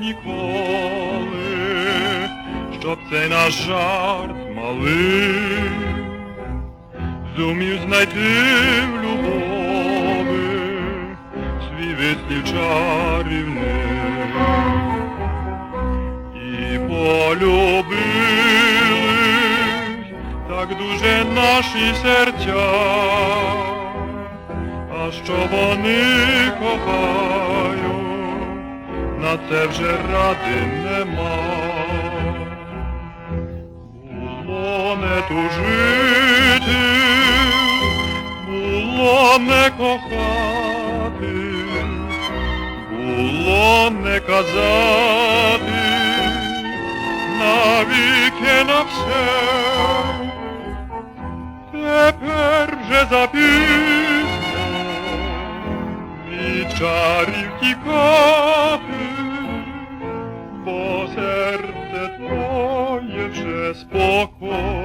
Ніколи, щоб цей наш жарт малий, зумів знайти в любові свій вислів чарівний. І полюбили. Так дуже наші серця, а що вони кохають, на це вже ради нема. Було не тужити, було не кохати, було не казати, na że zapisał i czarnki kopy, bo serce twoje przez pokój